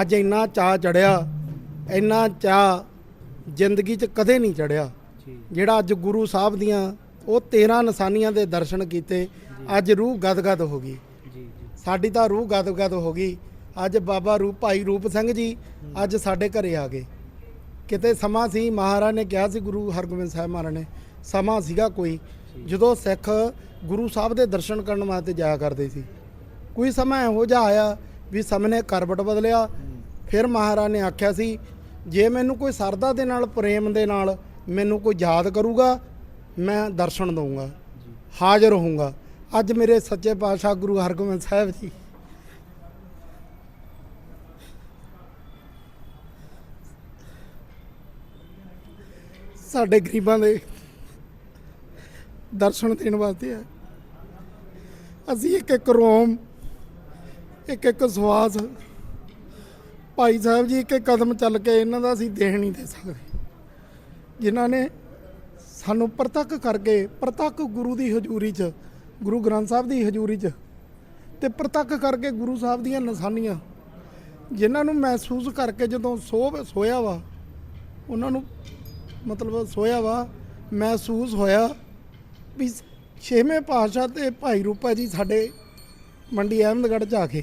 ਅੱਜ ਇੰਨਾ ਚਾਹ ਚੜਿਆ ਇੰਨਾ ਚਾਹ ਜ਼ਿੰਦਗੀ 'ਚ ਕਦੇ ਨਹੀਂ ਚੜਿਆ। ਜਿਹੜਾ ਅੱਜ ਗੁਰੂ ਸਾਹਿਬ ਦੀਆਂ ਉਹ 13 ਨਿਸ਼ਾਨੀਆਂ ਦੇ ਦਰਸ਼ਨ ਕੀਤੇ ਅੱਜ ਰੂਹ ਗਦਗਦ ਹੋ ਗਈ। ਸਾਡੀ ਤਾਂ ਰੂਹ ਗਦਗਦ ਹੋ ਗਈ। ਅੱਜ ਬਾਬਾ ਰੂਪ ਭਾਈ ਰੂਪ ਸਿੰਘ ਜੀ ਅੱਜ ਸਾਡੇ ਘਰੇ ਆ ਗਏ। ਕਿਤੇ ਸਮਾਂ ਸੀ ਮਹਾਰਾਜ ਨੇ ਕਿਹਾ ਸੀ ਗੁਰੂ ਹਰਗੋਬਿੰਦ ਸਾਹਿਬ ਮਹਾਰਾਜ ਨੇ ਸਮਾਂ ਸੀਗਾ ਕੋਈ। ਜਦੋਂ ਸਿੱਖ ਗੁਰੂ ਸਾਹਿਬ ਦੇ ਦਰਸ਼ਨ ਕਰਨ ਵਾਸਤੇ ਜਾਇਆ ਕਰਦੇ ਸੀ ਕੋਈ ਸਮਾਂ ਇਹੋ ਜਿਹਾ ਆਇਆ ਵੀ ਸਮੇਂ ਨੇ ਕਰਵਟ ਬਦਲਿਆ ਫਿਰ ਮਹਾਰਾਜ ਨੇ ਆਖਿਆ ਸੀ, ਜੇ ਮੈਨੂੰ ਕੋਈ ਸਰਦਾ ਦੇ ਨਾਲ, ਪ੍ਰੇਮ ਦੇ ਨਾਲ ਮੈਨੂੰ ਕੋਈ ਯਾਦ ਕਰੂਗਾ, ਮੈਂ ਦਰਸ਼ਨ ਦਊਂਗਾ, ਹਾਜ਼ਰ ਹੋਊਂਗਾ। ਅੱਜ ਮੇਰੇ ਸੱਚੇ ਪਾਤਸ਼ਾਹ ਗੁਰੂ ਹਰਗੋਬਿੰਦ ਸਾਹਿਬ ਜੀ। ਸਾਡੇ ਗਰੀਬਾਂ ਦੇ ਦਰਸ਼ਨ ਦੇਣ ਵਾਸਤੇ ਆ ਅਸੀਂ ਇੱਕ ਇੱਕ ਰੋਮ ਇੱਕ ਇੱਕ ਸਵਾਸ ਭਾਈ ਸਾਹਿਬ ਜੀ, ਇੱਕ ਕਦਮ ਚੱਲ ਕੇ ਇਹਨਾਂ ਦਾ ਅਸੀਂ ਦੇਣ ਨਹੀਂ ਦੇ ਸਕਦੇ। ਜਿਨ੍ਹਾਂ ਨੇ ਸਾਨੂੰ ਪ੍ਰਤੱਖ ਕਰਕੇ, ਪ੍ਰਤੱਖ ਗੁਰੂ ਦੀ ਹਜ਼ੂਰੀ 'ਚ, ਗੁਰੂ ਗ੍ਰੰਥ ਸਾਹਿਬ ਦੀ ਹਜ਼ੂਰੀ 'ਚ ਤੇ ਪ੍ਰਤੱਖ ਕਰਕੇ ਗੁਰੂ ਸਾਹਿਬ ਦੀਆਂ ਨਿਸ਼ਾਨੀਆਂ, ਜਿਨ੍ਹਾਂ ਨੂੰ ਮਹਿਸੂਸ ਕਰਕੇ ਜਦੋਂ ਸੋਹ ਸੋਇਆ ਵਾ, ਉਹਨਾਂ ਨੂੰ ਮਤਲਬ ਸੋਇਆ ਵਾ, ਮਹਿਸੂਸ ਹੋਇਆ ਵੀ ਛੇਵੇਂ ਪਾਤਸ਼ਾਹ ਤੇ ਭਾਈ ਰੂਪਾ ਜੀ ਸਾਡੇ ਮੰਡੀ ਅਹਿਮਦਗੜ੍ਹ 'ਚ ਆ ਕੇ